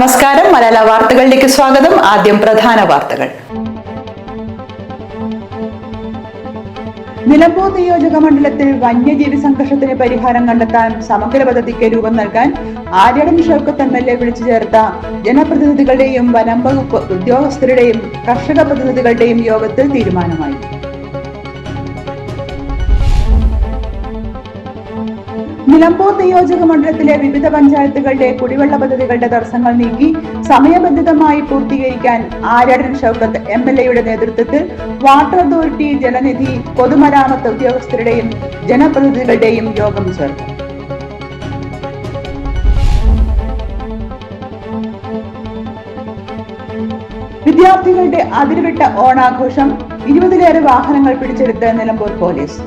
നമസ്കാരം. മലയാള വാർത്തകളിലേക്ക് സ്വാഗതം. ആദ്യം പ്രധാന വാർത്തകൾ. നിലമ്പൂർ നിയോജക മണ്ഡലത്തിൽ വന്യജീവി സംഘർഷത്തിന് പരിഹാരം കണ്ടെത്താൻ സമഗ്ര പദ്ധതിക്ക് രൂപം നൽകാൻ Aryadan Shoukath M L A വിളിച്ചു ചേർത്ത ജനപ്രതിനിധികളുടെയും വനം വകുപ്പ് ഉദ്യോഗസ്ഥരുടെയും കർഷക പ്രതിനിധികളുടെയും യോഗത്തിൽ തീരുമാനമായി. നിലമ്പൂർ നിയോജക മണ്ഡലത്തിലെ വിവിധ പഞ്ചായത്തുകളുടെ കുടിവെള്ള പദ്ധതികളുടെ തടസ്സങ്ങൾ നീക്കി സമയബന്ധിതമായി പൂർത്തീകരിക്കാൻ ആര്യാടൻ ഷൗക്കത്ത് എം എൽ എയുടെ നേതൃത്വത്തിൽ വാട്ടർ അതോറിറ്റി ജലനിധി പൊതുമരാമത്ത് ഉദ്യോഗസ്ഥരുടെയും ജനപ്രതിനിധികളുടെയും യോഗം ചേർന്നു. വിദ്യാർത്ഥികളുടെ അതിരുവിട്ട ഓണാഘോഷം ഇരുപതിലേറെ വാഹനങ്ങൾ പിടിച്ചെടുത്ത് നിലമ്പൂർ പോലീസ്.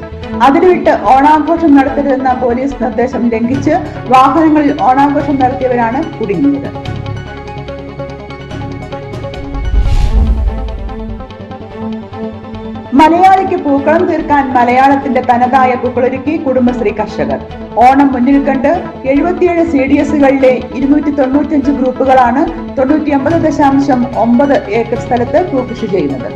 അതിരുവിട്ട് ഓണാഘോഷം നടത്തരുതെന്ന പോലീസ് നിർദ്ദേശം ലംഘിച്ച് വാഹനങ്ങളിൽ ഓണാഘോഷം നടത്തിയവരാണ് കുടുങ്ങിയത്. മലയാളിക്ക് പൂക്കളം തീർക്കാൻ മലയാളത്തിന്റെ തനതായ പൂക്കളൊരുക്കി കുടുംബശ്രീ കർഷകർ. ഓണം മുന്നിൽ കണ്ട് എഴുപത്തിയേഴ് സി ഡി എസുകളിലെ ഇരുന്നൂറ്റി തൊണ്ണൂറ്റിയഞ്ച് ഗ്രൂപ്പുകളാണ് തൊണ്ണൂറ്റി ഒമ്പത് ദശാംശം ഒമ്പത് ഏക്കർ സ്ഥലത്ത് പൂക്കൃഷി ചെയ്യുന്നത്.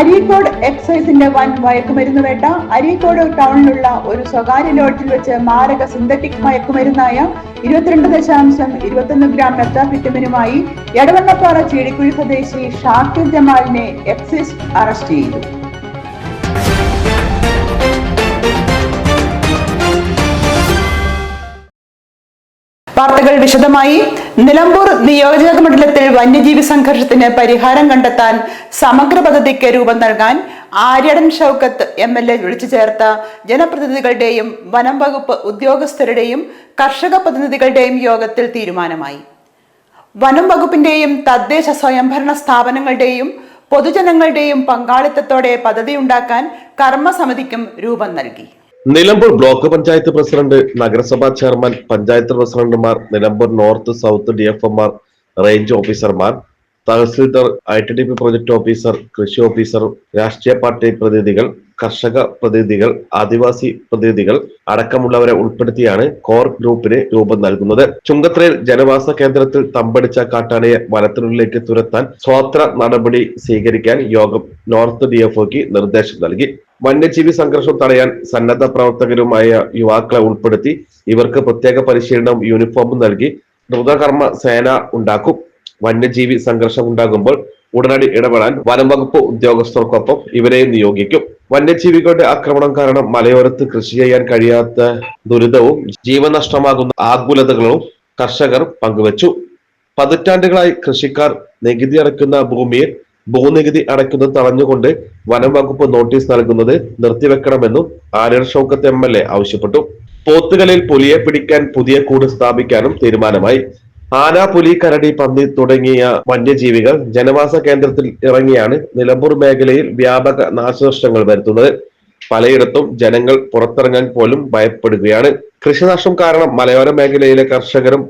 അരീക്കോട് എക്സൈസിന്റെ വൻ മയക്കുമരുന്ന് വേട്ട. അരീക്കോട് ടൗണിലുള്ള ഒരു സ്വകാര്യ ലോഡ്ജിൽ വെച്ച് മാരക സിന്തറ്റിക് മയക്കുമരുന്നായ ഇരുപത്തിരണ്ട് ദശാംശം ഇരുപത്തൊന്ന് ഗ്രാം മെത്താഫിറ്റമിനുമായി എടവണ്ണപ്പാറ ചീടിക്കുഴി സ്വദേശി ഷാക്കിർ ജമാലിനെ എക്സൈസ് അറസ്റ്റ് ചെയ്തു. വാർത്തകൾ വിശദമായി. നിലമ്പൂർ നിയോജക മണ്ഡലത്തിൽ വന്യജീവി സംഘർഷത്തിന് പരിഹാരം കണ്ടെത്താൻ സമഗ്ര പദ്ധതിക്ക് രൂപം നൽകാൻ Aryadan Shoukath M L A വിളിച്ചു ചേർത്ത ജനപ്രതിനിധികളുടെയും വനം വകുപ്പ് ഉദ്യോഗസ്ഥരുടെയും കർഷക പ്രതിനിധികളുടെയും യോഗത്തിൽ തീരുമാനമായി. വനം വകുപ്പിന്റെയും തദ്ദേശ സ്വയംഭരണ സ്ഥാപനങ്ങളുടെയും പൊതുജനങ്ങളുടെയും പങ്കാളിത്തത്തോടെ പദ്ധതി പദ്ധതിയുണ്ടാക്കാൻ കർമ്മസമിതിക്കും രൂപം നൽകി. നിലമ്പൂർ ബ്ലോക്ക് പഞ്ചായത്ത് പ്രസിഡന്റ് നഗരസഭാ ചെയർമാൻ പഞ്ചായത്ത് പ്രസിഡന്റുമാർ Nilambur north south D F എമാർ റേഞ്ച് ഓഫീസർമാർ tahsildar I T D P project officer കൃഷി ഓഫീസർ രാഷ്ട്രീയ പാർട്ടി പ്രതിനിധികൾ കർഷക പ്രതിനിധികൾ ആദിവാസി പ്രതിനിധികൾ അടക്കമുള്ളവരെ ഉൾപ്പെടുത്തിയാണ് കോർ ഗ്രൂപ്പിന് രൂപം നൽകുന്നത്. ചുങ്കത്രയിൽ ജനവാസ കേന്ദ്രത്തിൽ തമ്പടിച്ച കാട്ടാനയെ വനത്തിനുള്ളിലേക്ക് തുരത്താൻ സ്വാത്ര നടപടി സ്വീകരിക്കാൻ യോഗം നോർത്ത് ഡിഎഫ്ഒക്ക് നിർദ്ദേശം നൽകി. വന്യജീവി സംഘർഷം തടയാൻ സന്നദ്ധ പ്രവർത്തകരുമായ യുവാക്കളെ ഉൾപ്പെടുത്തി ഇവർക്ക് പ്രത്യേക പരിശീലനവും യൂണിഫോമും നൽകി ദ്രുതകർമ്മ സേന ഉണ്ടാക്കും. വന്യജീവി സംഘർഷം ഉണ്ടാകുമ്പോൾ ഉടനടി ഇടപെടാൻ വനം വകുപ്പ് ഉദ്യോഗസ്ഥർക്കൊപ്പം ഇവരെയും നിയോഗിക്കും. വന്യജീവികളുടെ ആക്രമണം കാരണം മലയോരത്ത് കൃഷി ചെയ്യാൻ കഴിയാത്ത ദുരിതവും ജീവനഷ്ടമാകുന്ന ആകുലതകളും കർഷകർ പങ്കുവച്ചു. പതിറ്റാണ്ടുകളായി കൃഷിക്കാർ നികുതി അടയ്ക്കുന്ന ഭൂമിയിൽ ഭൂനികുതി അടയ്ക്കുന്നത് തടഞ്ഞുകൊണ്ട് വനം വകുപ്പ് നോട്ടീസ് നൽകുന്നത് നിർത്തിവെക്കണമെന്നും ആര്യർ ഷൗക്കത്ത് എം എൽ എ ആവശ്യപ്പെട്ടു. പോത്തുകളിൽ പുലിയെ പിടിക്കാൻ പുതിയ കൂട് സ്ഥാപിക്കാനും തീരുമാനമായി. ആന പുലി കരടി പന്നി തുടങ്ങിയ വന്യജീവികൾ ജനവാസ കേന്ദ്രത്തിൽ ഇറങ്ങിയാണ് നിലമ്പൂർ മേഖലയിൽ വ്യാപക നാശനഷ്ടങ്ങൾ വരുത്തുന്നത്. പലയിടത്തും ജനങ്ങൾ പുറത്തിറങ്ങാൻ പോലും ഭയപ്പെടുകയാണ്. കൃഷിനാശം കാരണം മലയോര മേഖലയിലെ കർഷകരും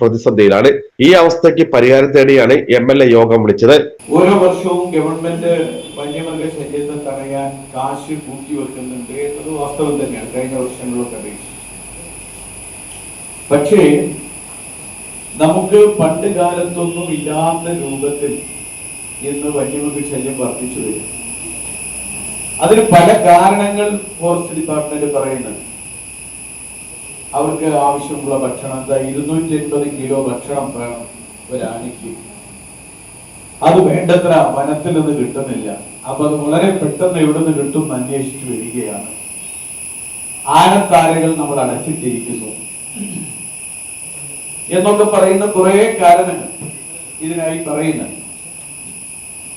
പ്രതിസന്ധിയിലാണ്. ഈ അവസ്ഥയ്ക്ക് പരിഹാരം തേടിയാണ് എം എൽ എ യോഗം വിളിച്ചത്. ഓരോ വർഷവും ഗവൺമെന്റ് വന്യമൃഗ ശല്യത്തെ തടയാൻ കാശ് കൂട്ടി വെക്കുന്നുണ്ട് എന്നത് വാസ്തവം തന്നെയാണ്. കഴിഞ്ഞ വർഷങ്ങളൊക്കെ പക്ഷേ നമുക്ക് പണ്ട് കാലത്തൊന്നും ഇല്ലാത്ത രൂപത്തിൽ ഇന്ന് വന്യമൃഗ ശല്യം വർദ്ധിച്ചു വരും. അതിന് പല കാരണങ്ങൾ ഫോറസ്റ്റ് ഡിപ്പാർട്ട്മെന്റ് പറയുന്നുണ്ട്. അവർക്ക് ആവശ്യമുള്ള ഭക്ഷണം എന്താ ഇരുന്നൂറ്റി എൺപത് കിലോ ഭക്ഷണം വേണം ഒരാനയ്ക്ക്. അത് വേണ്ടത്ര വനത്തിൽ നിന്ന് കിട്ടുന്നില്ല. അപ്പൊ അത് വളരെ പെട്ടെന്ന് എവിടെ നിന്ന് കിട്ടും അന്വേഷിച്ചു വരികയാണ്. ആനത്താരകൾ നമ്മൾ അടച്ചിട്ടിരിക്കുന്നു. എന്നൊക്കെ പറയുന്ന കുറെ കാരണങ്ങൾ ഇതിനായി പറയുന്നു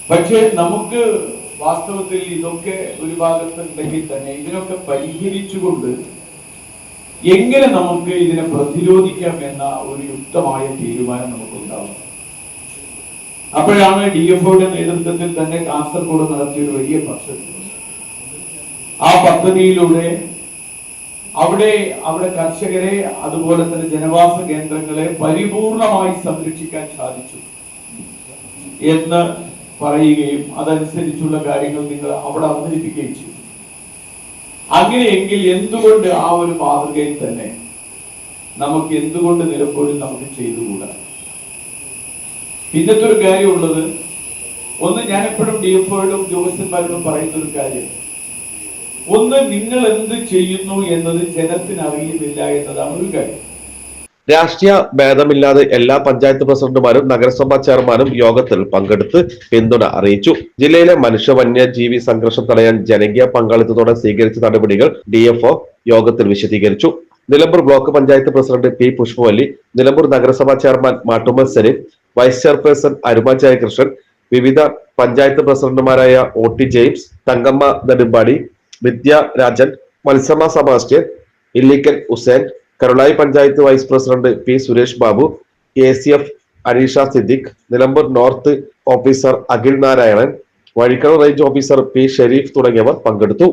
പക്ഷേ നമുക്ക് വാസ്തവത്തിൽ ഇതൊക്കെ ഒരു ഭാഗത്തുണ്ടെങ്കിൽ തന്നെ ഇതിനൊക്കെ പരിഹരിച്ചുകൊണ്ട് എങ്ങനെ നമുക്ക് ഇതിനെ പ്രതിരോധിക്കാം എന്ന ഒരു യുക്തമായ തീരുമാനം നമുക്കുണ്ടാവും. അപ്പോഴാണ് ഡി എഫ് ഒയുടെ നേതൃത്വത്തിൽ തന്നെ കാസർഗോഡ് നടത്തിയ ഒരു വലിയ പദ്ധതി. ആ പദ്ധതിയിലൂടെ അവിടെ അവിടെ കർഷകരെ അതുപോലെ തന്നെ ജനവാസ കേന്ദ്രങ്ങളെ പരിപൂർണമായി സംരക്ഷിക്കാൻ സാധിച്ചു എന്ന് പറയുകയും അതനുസരിച്ചുള്ള കാര്യങ്ങൾ നിങ്ങൾ അവിടെ അവതരിപ്പിക്കുകയും ചെയ്തു. അങ്ങനെയെങ്കിൽ എന്തുകൊണ്ട് ആ ഒരു മാതൃകയിൽ തന്നെ നമുക്ക് എന്തുകൊണ്ട് നിലമ്പോഴും നമുക്ക് ചെയ്തുകൂടാ? പിന്നത്തെ ഒരു കാര്യമുള്ളത് ഒന്ന് ഞാൻ എപ്പോഴും ഡി എഫ് ഒയോടും ഉദ്യോഗസ്ഥന്മാരോടും പറയുന്ന ഒരു കാര്യം. ഒന്ന് നിങ്ങൾ എന്ത് ചെയ്യുന്നു എന്നത് ജനത്തിന് അറിയുന്നില്ല എന്നതാണ് ഒരു കാര്യം. രാഷ്ട്രീയ ഭേദമില്ലാതെ എല്ലാ പഞ്ചായത്ത് പ്രസിഡന്റുമാരും നഗരസഭാ ചെയർമാനും യോഗത്തിൽ പങ്കെടുത്ത് പിന്തുണ അറിയിച്ചു. ജില്ലയിലെ മനുഷ്യ വന്യജീവി സംഘർഷം തടയാൻ ജനകീയ പങ്കാളിത്തത്തോടെ സ്വീകരിച്ച നടപടികൾ ഡി യോഗത്തിൽ വിശദീകരിച്ചു. Nilambur block panchayat president P Pushpavalli Nilambur നഗരസഭാ chairman Mattummal Saleem vice chairperson Aruma Jayakrishnan വിവിധ പഞ്ചായത്ത് പ്രസിഡന്റുമാരായ O T James Thankamma Nedumpadi Vidyarajan Rajan Sebastian Illikkal Hussain Karulai panchayat vice president P Suresh Babu A C F Aneesha Siddique Nilambur north officer Akhil Narayanan Vazhikkada range officer P Shareef തുടങ്ങിയവർ പങ്കെടുത്തു.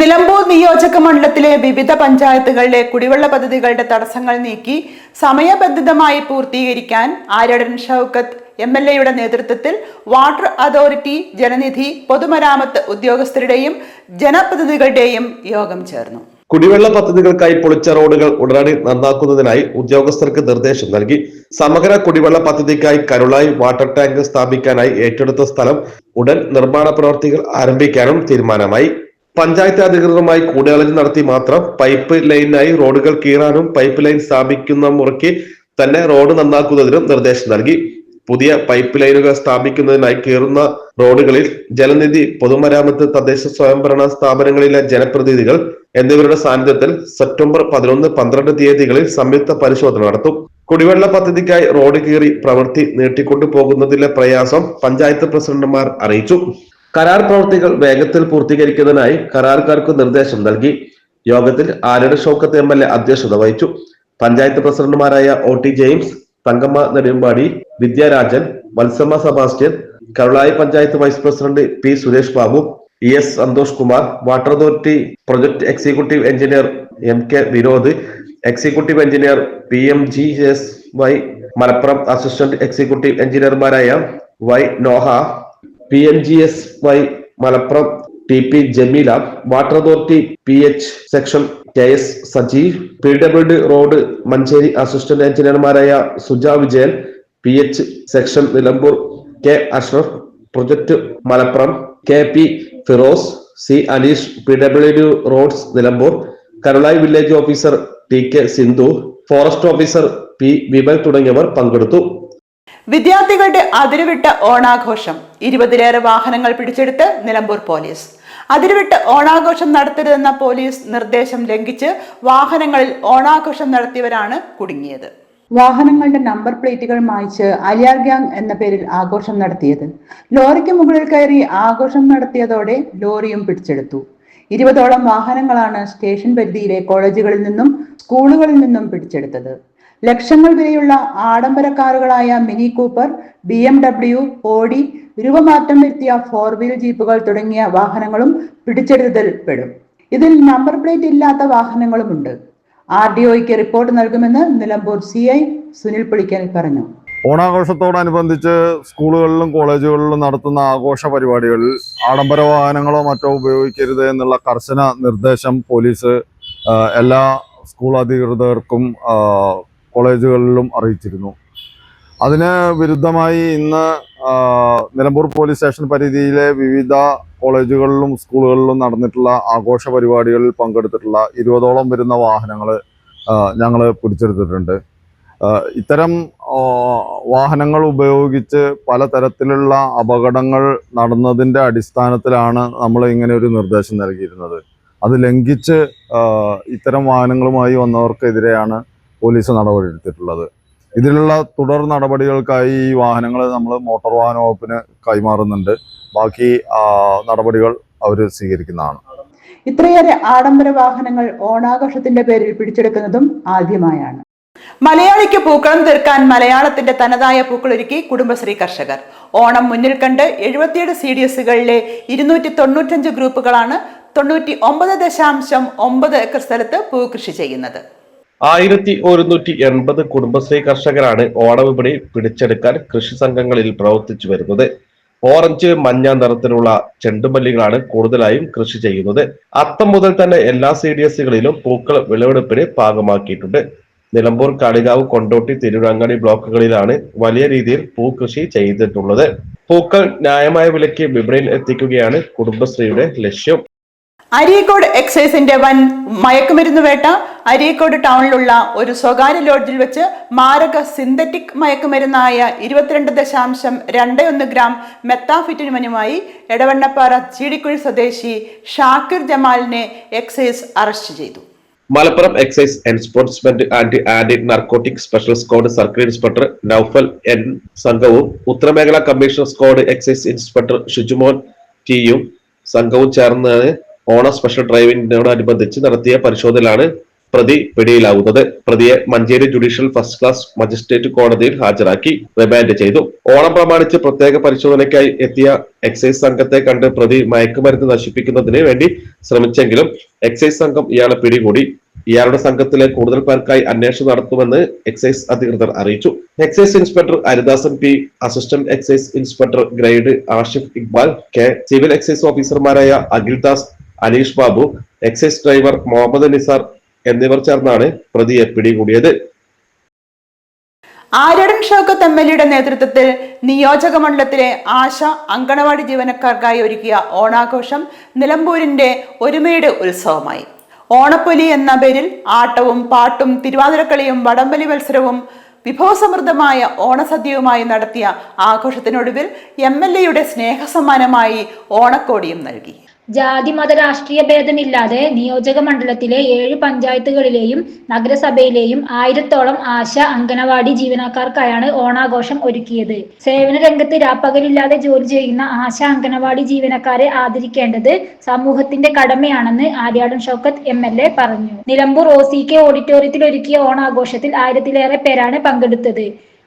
നിലമ്പൂർ നിയോജക മണ്ഡലത്തിലെ വിവിധ പഞ്ചായത്തുകളിലെ കുടിവെള്ള പദ്ധതികളുടെ തടസ്സങ്ങൾ നീക്കി സമയബന്ധിതമായി പൂർത്തീകരിക്കാൻ ആര്യടൻ ഷൗക്കത്ത് എം എൽ എയുടെ നേതൃത്വത്തിൽ വാട്ടർ അതോറിറ്റി ജനനിധി പൊതുമരാമത്ത് ഉദ്യോഗസ്ഥരുടെയും ജനപ്രതിനിധികളുടെയും യോഗം ചേർന്നു. കുടിവെള്ള പദ്ധതികൾക്കായി പൊളിച്ച റോഡുകൾ ഉടനടി നന്നാക്കുന്നതിനായി ഉദ്യോഗസ്ഥർക്ക് നിർദ്ദേശം നൽകി. സമഗ്ര കുടിവെള്ള പദ്ധതിക്കായി കരുളായി വാട്ടർ ടാങ്ക് സ്ഥാപിക്കാനായി ഏറ്റെടുത്ത സ്ഥലം ഉടൻ നിർമ്മാണ പ്രവർത്തികൾ ആരംഭിക്കാനും തീരുമാനമായി. പഞ്ചായത്ത് അധികൃതരുമായി കൂടിയാലോചന നടത്തി മാത്രം പൈപ്പ് ലൈനിനായി റോഡുകൾ കീറാനും പൈപ്പ് ലൈൻ സ്ഥാപിക്കുന്ന മുറയ്ക്ക് തന്നെ റോഡ് നന്നാക്കുന്നതിനും നിർദ്ദേശം നൽകി. പുതിയ പൈപ്പ് ലൈനുകൾ സ്ഥാപിക്കുന്നതിനായി കീറുന്ന റോഡുകളിൽ ജലനിധി പൊതുമരാമത്ത് തദ്ദേശ സ്വയംഭരണ സ്ഥാപനങ്ങളിലെ ജനപ്രതിനിധികൾ എന്നിവരുടെ സാന്നിധ്യത്തിൽ സെപ്റ്റംബർ പതിനൊന്ന് പന്ത്രണ്ട് തീയതികളിൽ സംയുക്ത പരിശോധന നടത്തും. കുടിവെള്ള പദ്ധതിക്കായി റോഡ് കീറി പ്രവൃത്തി നീട്ടിക്കൊണ്ടു പോകുന്നതിലെ പ്രയാസം പഞ്ചായത്ത് പ്രസിഡന്റുമാർ അറിയിച്ചു. കരാർ പ്രവൃത്തികൾ വേഗത്തിൽ പൂർത്തീകരിക്കുന്നതിനായി കരാറുകാർക്ക് നിർദ്ദേശം നൽകി. യോഗത്തിൽ ആരുടെ ഷോക്കത്ത് എം എൽ എ അധ്യക്ഷത വഹിച്ചു. പഞ്ചായത്ത് പ്രസിഡന്റുമാരായ O T James Thankamma Nedumpadi Vidyarajan Valsamma Sebastian Karulai panchayat vice president P Suresh Babu E S Santhosh Kumar water authority project executive engineer M K Vinod executive engineer P M G S Y Malappuram assistant executive എഞ്ചിനീയർമാരായ Y Noah P M G S Y Malappuram T P Jameela water authority P H section K S Sajeev P W D road Manjeri assistant എഞ്ചിനീയർമാരായ Suja Vijayan P H section Nilambur K Ashraf project Malappuram K P Firoz C Aneesh P W D roads Nilambur Karulai village officer T K Sindhu forest officer P Vimal തുടങ്ങിയവർ പങ്കെടുത്തു. വിദ്യാർത്ഥികളുടെ അതിരുവിട്ട ഓണാഘോഷം. ഇരുപതിലേറെ വാഹനങ്ങൾ പിടിച്ചെടുത്ത് Nilambur police. അതിരുവിട്ട് ഓണാഘോഷം നടത്തരുതെന്ന police നിർദ്ദേശം ലംഘിച്ച് വാഹനങ്ങളിൽ ഓണാഘോഷം നടത്തിയവരാണ് കുടുങ്ങിയത്. വാഹനങ്ങളുടെ നമ്പർ പ്ലേറ്റുകൾ മായ്ച്ച് അലിയാർ ഗ്യാങ് എന്ന പേരിൽ ആഘോഷം നടത്തിയത്. ലോറിക്ക് മുകളിൽ കയറി ആഘോഷം നടത്തിയതോടെ ലോറിയും പിടിച്ചെടുത്തു. ഇരുപതോളം വാഹനങ്ങളാണ് സ്റ്റേഷൻ പരിധിയിലെ കോളേജുകളിൽ നിന്നും സ്കൂളുകളിൽ നിന്നും പിടിച്ചെടുത്തത്. ലക്ഷങ്ങൾ വിലയുള്ള ആഡംബര കാറുകളായ Mini Cooper B M W Audi രൂപമാറ്റം വരുത്തിയ ഫോർ വീൽ ജീപ്പുകൾ തുടങ്ങിയ വാഹനങ്ങളും പിടിച്ചെടുത്തതിൽ പെടും ഇതിൽ നമ്പർ പ്ലേറ്റ് ഇല്ലാത്ത വാഹനങ്ങളുമുണ്ട്. ആർ ഡി ഒയ്ക്ക് റിപ്പോർട്ട് നൽകുമെന്ന് നിലമ്പൂർ സി ഐ സുനിൽ പുളിക്കൽ പറഞ്ഞു. ഓണാഘോഷത്തോടനുബന്ധിച്ച് സ്കൂളുകളിലും കോളേജുകളിലും നടത്തുന്ന ആഘോഷ പരിപാടികളിൽ ആഡംബര വാഹനങ്ങളോ മറ്റോ ഉപയോഗിക്കരുത് എന്നുള്ള കർശന നിർദ്ദേശം പോലീസ് എല്ലാ സ്കൂൾ അധികൃതർക്കും കോളേജുകളിലും അറിയിച്ചിരുന്നു. അതിന് വിരുദ്ധമായി ഇന്ന് നിലമ്പൂർ പോലീസ് സ്റ്റേഷൻ പരിധിയിലെ വിവിധ കോളേജുകളിലും സ്കൂളുകളിലും നടന്നിട്ടുള്ള ആഘോഷ പരിപാടികളിൽ പങ്കെടുത്തിട്ടുള്ള ഇരുപതോളം വരുന്ന വാഹനങ്ങൾ ഞങ്ങൾ പിടിച്ചെടുത്തിട്ടുണ്ട്. ഇത്തരം വാഹനങ്ങൾ ഉപയോഗിച്ച് പലതരത്തിലുള്ള അപകടങ്ങൾ നടന്നതിന്റെ അടിസ്ഥാനത്തിലാണ് നമ്മൾ ഇങ്ങനെ ഒരു നിർദ്ദേശം നൽകിയിരുന്നത്. അത് ലംഘിച്ച് ഇത്തരം വാഹനങ്ങളുമായി വന്നവർക്കെതിരെയാണ് പോലീസ് നടപടിയെടുത്തിട്ടുള്ളത്. ഇതിലുള്ള തുടർ നടപടികൾക്കായി ഈ വാഹനങ്ങൾ നമ്മൾ മോട്ടോർ വാഹന വകുപ്പിന് കൈമാറുന്നുണ്ട്. ബാക്കി നടപടികൾ അവർ സ്വീകരിക്കുന്നതാണ്. ഇത്രയേറെ ആഡംബര വാഹനങ്ങൾ ഓണാഘോഷത്തിന്റെ പേരിൽ പിടിച്ചെടുക്കുന്നതും ആദ്യമായാണ്. മലയാളിക്ക് പൂക്കളം തീർക്കാൻ മലയാളത്തിന്റെ തനതായ പൂക്കളൊരുക്കി കുടുംബശ്രീ കർഷകർ. ഓണം മുന്നിൽ കണ്ട് എഴുപത്തിയേഴ് സി ഡി എസുകളിലെ ഇരുന്നൂറ്റി തൊണ്ണൂറ്റഞ്ച് ഗ്രൂപ്പുകളാണ് തൊണ്ണൂറ്റി ഒമ്പത് ദശാംശം ഒമ്പത് ഏക്കർ സ്ഥലത്ത് പൂക്കൃഷി ചെയ്യുന്നത്. ആയിരത്തി ഒരുന്നൂറ്റി എൺപത് കുടുംബശ്രീ കർഷകരാണ് ഓണവിപണി പിടിച്ചെടുക്കാൻ കൃഷി സംഘങ്ങളിൽ പ്രവർത്തിച്ചു വരുന്നത്. ഓറഞ്ച് മഞ്ഞ നിറത്തിലുള്ള ചെണ്ടുമല്ലികളാണ് കൂടുതലായും കൃഷി ചെയ്യുന്നത്. അത്തം മുതൽ തന്നെ എല്ലാ സി ഡി എസുകളിലും പൂക്കൾ വിളവെടുപ്പിന് പാകമാക്കിയിട്ടുണ്ട് നിലമ്പൂർ കാളികാവ് കൊണ്ടോട്ടി തിരുവങ്ങാടി ബ്ലോക്കുകളിലാണ് വലിയ രീതിയിൽ പൂക്കൃഷി ചെയ്തിട്ടുള്ളത്. പൂക്കൾ ന്യായമായ വിലയ്ക്ക് വിപണിയിൽ എത്തിക്കുകയാണ് കുടുംബശ്രീയുടെ ലക്ഷ്യം. അരീക്കോട് എക്സൈസിന്റെ വൻ മയക്കുമരുന്ന് വേട്ട അരീക്കോട് ടൗണിലുള്ള ഒരു സ്വകാര്യ ലോഡ്ജിൽ വെച്ച് മാരക സിന്തറ്റിക് മയക്കുമരുന്നായ ഇരുപത്തിരണ്ട് ദശാംശം രണ്ട് ഒന്ന് ഗ്രാം മെത്താഫിറ്റിനുമനുമായി എടവണ്ണപ്പാറ ചീടിക്കുഴി സ്വദേശി ഷാക്കിർ ജമാലിനെ എക്സൈസ് അറസ്റ്റ് ചെയ്തു. Malappuram excise enforcement and anti narcotic special squad circle inspector Noufal N സംഘവും ഉത്തരമേഖല commissioner squad excise inspector Shijumon ടിയും സംഘവും ചേർന്ന് ഓണ സ്പെഷ്യൽ ഡ്രൈവിനോടനുബന്ധിച്ച് നടത്തിയ പരിശോധനയിലാണ് പ്രതി പിടിയിലാവുന്നത്. പ്രതിയെ Manjeri judicial first class magistrate കോടതിയിൽ ഹാജരാക്കി റിമാൻഡ് ചെയ്തു. ഓണം പ്രമാണിച്ച് പ്രത്യേക പരിശോധനയ്ക്കായി എത്തിയ എക്സൈസ് സംഘത്തെ കണ്ട് പ്രതി മയക്കുമരുന്ന് നശിപ്പിക്കുന്നതിന് വേണ്ടി ശ്രമിച്ചെങ്കിലും എക്സൈസ് സംഘം ഇയാളെ പിടികൂടി. ഇയാളുടെ സംഘത്തിലെ കൂടുതൽ പേർക്കായി അന്വേഷണം നടത്തുമെന്ന് എക്സൈസ് അധികൃതർ അറിയിച്ചു. Excise inspector Haridasan P assistant excise inspector grade Ashif Iqbal K civil excise ഓഫീസർമാരായ അഖിൽദാസ് അനീഷ് ബാബു എക്സൈസ് ഡ്രൈവർ മുഹമ്മദ് നിസാർ എന്നിവർ ചേർന്നാണ് പ്രതിയെ പിടികൂടിയത്. ആരടൻ ഷൗക്കത്ത് എം എൽ എയുടെ നേതൃത്വത്തിൽ നിയോജക മണ്ഡലത്തിലെ ആശ അങ്കണവാടി ജീവനക്കാർക്കായി ഒരുക്കിയ ഓണാഘോഷം നിലമ്പൂരിന്റെ ഒരുമയുടെ ഉത്സവമായി. ഓണപ്പൊലി എന്ന പേരിൽ ആട്ടവും പാട്ടും തിരുവാതിരക്കളിയും വടംവലി മത്സരവും വിഭവസമൃദ്ധമായ ഓണസദ്യയുമായി നടത്തിയ ആഘോഷത്തിനൊടുവിൽ എം എൽ എയുടെ സ്നേഹസമ്മാനമായി ഓണക്കോടിയും നൽകി. ജാതി മത രാഷ്ട്രീയ ഭേദമില്ലാതെ നിയോജക മണ്ഡലത്തിലെ ഏഴ് പഞ്ചായത്തുകളിലെയും നഗരസഭയിലെയും ആയിരത്തോളം ആശ അംഗനവാടി ജീവനക്കാർക്കായാണ് ഓണാഘോഷം ഒരുക്കിയത്. സേവന രംഗത്ത് രാപ്പകലില്ലാതെ ജോലി ചെയ്യുന്ന ആശ അംഗനവാടി ജീവനക്കാരെ ആദരിക്കേണ്ടത് സമൂഹത്തിന്റെ കടമയാണെന്ന് Aryadan Shoukath M L A പറഞ്ഞു. നിലമ്പൂർ ഒ സി കെ ഓഡിറ്റോറിയത്തിൽ ഒരുക്കിയ ഓണാഘോഷത്തിൽ ആയിരത്തിലേറെ പേരാണ് പങ്കെടുത്തത്.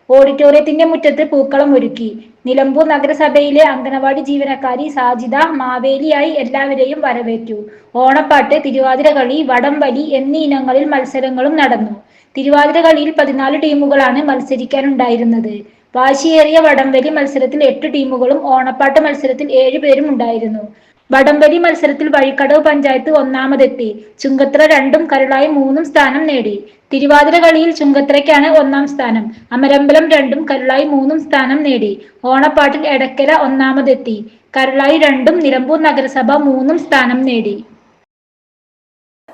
ഓഡിറ്റോറിയത്തിന്റെ മുറ്റത്ത് പൂക്കളം ഒരുക്കി. നിലമ്പൂർ നഗരസഭയിലെ അംഗനവാടി ജീവനക്കാരി സാജിദ മാവേലിയായി എല്ലാവരെയും വരവേറ്റു. ഓണപ്പാട്ട് തിരുവാതിരകളി വടംവലി എന്നീ ഇനങ്ങളിൽ മത്സരങ്ങളും നടന്നു. തിരുവാതിരകളിയിൽ പതിനാല് ടീമുകളാണ് മത്സരിക്കാനുണ്ടായിരുന്നത്. വാശിയേറിയ വടംവലി മത്സരത്തിൽ എട്ട് ടീമുകളും ഓണപ്പാട്ട് മത്സരത്തിൽ ഏഴ് പേരും ഉണ്ടായിരുന്നു. വടംവലി മത്സരത്തിൽ വഴിക്കടവ് പഞ്ചായത്ത് ഒന്നാമതെത്തി. ചുങ്കത്ര രണ്ടും കരുളായി മൂന്നും സ്ഥാനം നേടി. തിരുവാതിര കളിയിൽ ചുങ്കത്രയ്ക്കാണ് ഒന്നാം സ്ഥാനം. അമരമ്പലം രണ്ടും കരുളായി മൂന്നും സ്ഥാനം നേടി. ഓണപ്പാട്ടിൽ എടക്കര ഒന്നാമതെത്തി. കരുളായി രണ്ടും നിലമ്പൂർ നഗരസഭ മൂന്നും സ്ഥാനം നേടി.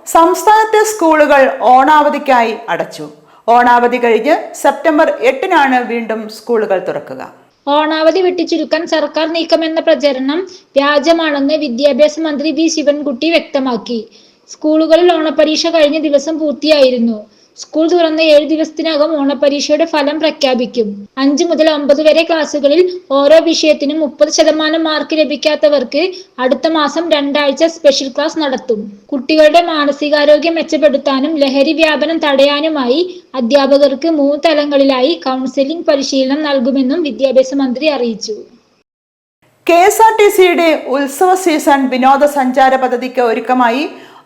സംസ്ഥാനത്തെ സ്കൂളുകൾ ഓണാവധിക്കായി അടച്ചു. ഓണാവധി കഴിഞ്ഞ് സെപ്റ്റംബർ എട്ടിനാണ് വീണ്ടും സ്കൂളുകൾ തുറക്കുക. ഓണാവധി വെട്ടിച്ചുരുക്കാൻ സർക്കാർ നീക്കമെന്ന പ്രചരണം വ്യാജമാണെന്ന് വിദ്യാഭ്യാസ മന്ത്രി വി. ശിവൻകുട്ടി വ്യക്തമാക്കി. സ്കൂളുകളിൽ ഓണപരീക്ഷ കഴിഞ്ഞ ദിവസം പൂർത്തിയായിരുന്നു. സ്കൂൾ തുറന്ന ഏഴ് ദിവസത്തിനകം ഓണപരീക്ഷയുടെ ഫലം പ്രഖ്യാപിക്കും. അഞ്ച് മുതൽ ഒമ്പത് വരെ ക്ലാസ്സുകളിൽ ഓരോ വിഷയത്തിനും മുപ്പത് ശതമാനം മാർക്ക് ലഭിക്കാത്തവർക്ക് അടുത്ത മാസം രണ്ടാഴ്ച സ്പെഷ്യൽ ക്ലാസ് നടത്തും. കുട്ടികളുടെ മാനസികാരോഗ്യം മെച്ചപ്പെടുത്താനും ലഹരി വ്യാപനം തടയാനുമായി അധ്യാപകർക്ക് മൂന്ന് തലങ്ങളിലായി കൗൺസിലിംഗ് പരിശീലനം നൽകുമെന്നും വിദ്യാഭ്യാസ മന്ത്രി അറിയിച്ചു. കെ എസ് ആർ ടി സിയുടെ ഉത്സവ സീസൺ വിനോദസഞ്ചാര പദ്ധതിക്ക് ഒരുക്കമായി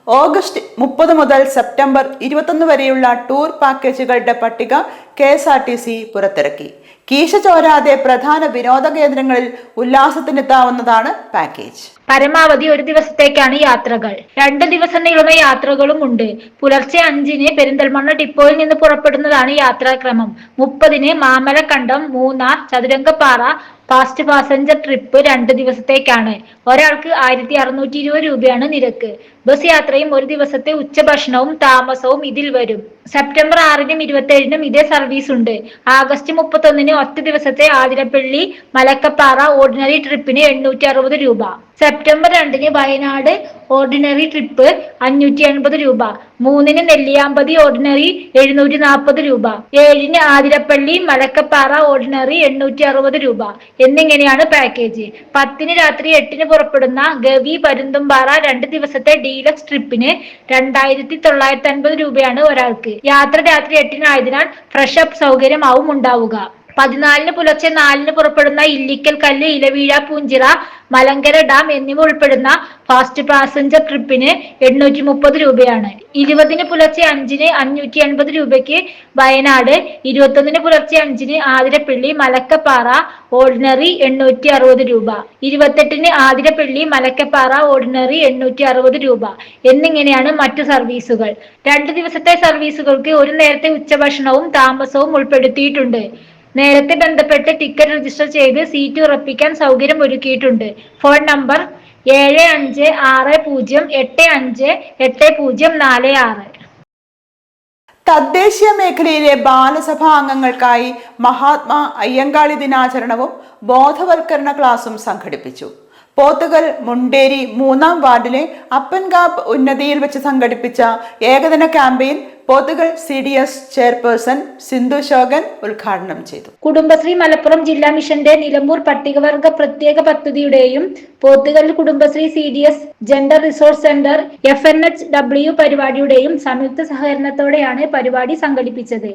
ഓഗസ്റ്റ് മുപ്പത് മുതൽ സെപ്റ്റംബർ ഇരുപത്തൊന്ന് വരെയുള്ള ടൂർ പാക്കേജുകളുടെ പട്ടിക K S R T C പുറത്തിറക്കി. കീശ ചോരാതെ പ്രധാന വിനോദ കേന്ദ്രങ്ങളിൽ ഉല്ലാസത്തിനെത്താവുന്നതാണ് പാക്കേജ്. പരമാവധി ഒരു ദിവസത്തേക്കാണ് യാത്രകൾ. രണ്ട് ദിവസം നീളുന്ന യാത്രകളും ഉണ്ട്. പുലർച്ചെ അഞ്ചിന് പെരിന്തൽമണ്ണ ഡിപ്പോയിൽ നിന്ന് പുറപ്പെടുന്നതാണ് യാത്രാക്രമം. മുപ്പതിന് Mamalakkandam Munnar Chathurangappara fast passenger trip രണ്ട് ദിവസത്തേക്കാണ്. ഒരാൾക്ക് ആയിരത്തി അറുന്നൂറ്റി ഇരുപത് രൂപയാണ് നിരക്ക്. ബസ് യാത്രയും ഒരു ദിവസത്തെ ഉച്ചഭക്ഷണവും താമസവും ഇതിൽ വരും. സെപ്റ്റംബർ ആറിനും ഇരുപത്തി ഇതേ സർവീസ് ഉണ്ട്. ആഗസ്റ്റ് മുപ്പത്തൊന്നിന് ഒറ്റ ദിവസത്തെ ആതിരപ്പള്ളി മലക്കപ്പാറ ഓർഡിനറി ട്രിപ്പിന് എണ്ണൂറ്റി അറുപത് രൂപ. സെപ്റ്റംബർ രണ്ടിന് വയനാട് ഓർഡിനറി ട്രിപ്പ് അഞ്ഞൂറ്റി എൺപത് രൂപ. മൂന്നിന് നെല്ലിയാമ്പതി ഓർഡിനറി എഴുന്നൂറ്റി നാൽപ്പത് രൂപ. ഏഴിന് ആതിരപ്പള്ളി മലക്കപ്പാറ ഓർഡിനറി എണ്ണൂറ്റി അറുപത് രൂപ. എന്നിങ്ങനെയാണ് പാക്കേജ് പത്തിന് രാത്രി എട്ടിന് പുറപ്പെടുന്ന ഗവി പരുന്തുംപാറ രണ്ട് ദിവസത്തെ ഡീലക്സ് ട്രിപ്പിന് രണ്ടായിരത്തി തൊള്ളായിരത്തി അൻപത് രൂപയാണ് ഒരാൾക്ക്. യാത്ര രാത്രി എട്ടിനായതിനാൽ ഫ്രഷ് അപ്പ് സൗകര്യമാവും ഉണ്ടാവുക. പതിനാലിന് പുലർച്ചെ നാലിന് പുറപ്പെടുന്ന ഇല്ലിക്കൽ കല്ല് ഇലവീഴ പൂഞ്ചിറ മലങ്കര ഡാം എന്നിവ ഉൾപ്പെടുന്ന ഫാസ്റ്റ് പാസഞ്ചർ ട്രിപ്പിന് എണ്ണൂറ്റി മുപ്പത് രൂപയാണ്. ഇരുപതിന് പുലർച്ചെ അഞ്ചിന് അഞ്ഞൂറ്റി എൺപത് രൂപയ്ക്ക് വയനാട് ഇരുപത്തൊന്നിന് പുലർച്ചെ അഞ്ചിന് ആതിരപ്പള്ളി മലക്കപ്പാറ ഓർഡിനറി എണ്ണൂറ്റി അറുപത് രൂപ. ഇരുപത്തെട്ടിന് ആതിരപ്പള്ളി മലക്കപ്പാറ ഓർഡിനറി എണ്ണൂറ്റി അറുപത് രൂപ. എന്നിങ്ങനെയാണ് മറ്റു സർവീസുകൾ. രണ്ട് ദിവസത്തെ സർവീസുകൾക്ക് ഒരു നേരത്തെ ഉച്ചഭക്ഷണവും താമസവും ഉൾപ്പെടുത്തിയിട്ടുണ്ട്. നേരത്തെ ബന്ധപ്പെട്ട് ടിക്കറ്റ് രജിസ്റ്റർ ചെയ്ത് സീറ്റ് ഉറപ്പിക്കാൻ സൗകര്യം ഒരുക്കിയിട്ടുണ്ട്. ഫോൺ നമ്പർ ഏഴ് അഞ്ച് ആറ് പൂജ്യം എട്ട് അഞ്ച് എട്ട് പൂജ്യം നാല് ആറ്. തദ്ദേശീയ മേഖലയിലെ ബാലസഭാ അംഗങ്ങൾക്കായി മഹാത്മാ അയ്യങ്കാളി ദിനാചരണവും ബോധവൽക്കരണ ക്ലാസും സംഘടിപ്പിച്ചു. പോത്തുകൽ മുണ്ടേരി മൂന്നാം വാർഡിലെ അപ്പൻകാപ്പ് ഉന്നതിയിൽ വെച്ച് സംഘടിപ്പിച്ച ഏകദിന campaign Pothukal C D S chairperson Sindhu Shokan ഉദ്ഘാടനം ചെയ്തു. കുടുംബശ്രീ മലപ്പുറം ജില്ലാ മിഷന്റെ നിലമ്പൂർ പട്ടികവർഗ പ്രത്യേക പദ്ധതിയുടെയും Pothukal Kudumbashree C D S gender resource centre F N H W പരിപാടിയുടെയും സംയുക്ത സഹകരണത്തോടെയാണ് പരിപാടി സംഘടിപ്പിച്ചത്.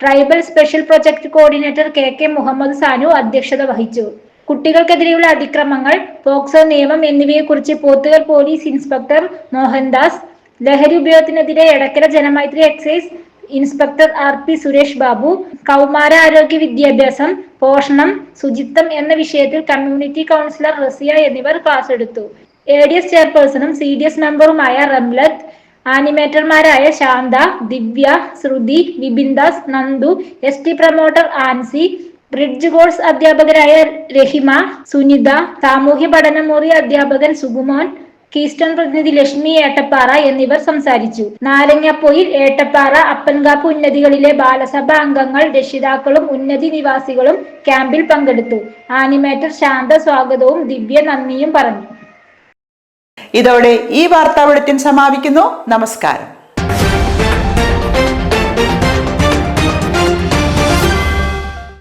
Tribal special project coordinator K K Muhammad Sanu അധ്യക്ഷത വഹിച്ചു. കുട്ടികൾക്കെതിരെയുള്ള അതിക്രമങ്ങൾ പോക്സോ നിയമം എന്നിവയെക്കുറിച്ച് പോത്തുകൽ പോലീസ് ഇൻസ്പെക്ടർ മോഹൻദാസ് ലഹരി ഉപയോഗത്തിനെതിരെ Edakkara Janamaithri excise inspector R P Suresh Babu കൗമാര ആരോഗ്യ വിദ്യാഭ്യാസം പോഷണം ശുചിത്വം എന്ന വിഷയത്തിൽ കമ്മ്യൂണിറ്റി കൗൺസിലർ റസിയ എന്നിവർ ക്ലാസ് എടുത്തു. എ ഡി എസ് ചെയർപേഴ്സണും സി ഡി എസ് മെമ്പറുമായ Ramlath ആനിമേറ്റർമാരായ Shantha Divya Shruthi Vibindas Nandu S T promoter Ansi bridge course അധ്യാപകരായ രഹിമ സുനിത സാമൂഹ്യ പഠനമുറി അധ്യാപകൻ സുകുമോൻ കീസ്റ്റൺ പ്രതിനിധി ലക്ഷ്മി ഏട്ടപ്പാറ എന്നിവർ സംസാരിച്ചു. നാരങ്ങാപ്പൊയിൽ ഏട്ടപ്പാറ അപ്പൻകാപ്പ് ഉന്നതികളിലെ ബാലസഭ അംഗങ്ങൾ രക്ഷിതാക്കളും ഉന്നതി നിവാസികളും ക്യാമ്പിൽ പങ്കെടുത്തു. ആനിമേറ്റർ ശാന്ത സ്വാഗതവും ദിവ്യ നന്ദിയും പറഞ്ഞു. ഇതോടെ ഈ വാർത്താ ബുള്ളറ്റിൻ സമാപിക്കുന്നു. നമസ്കാരം.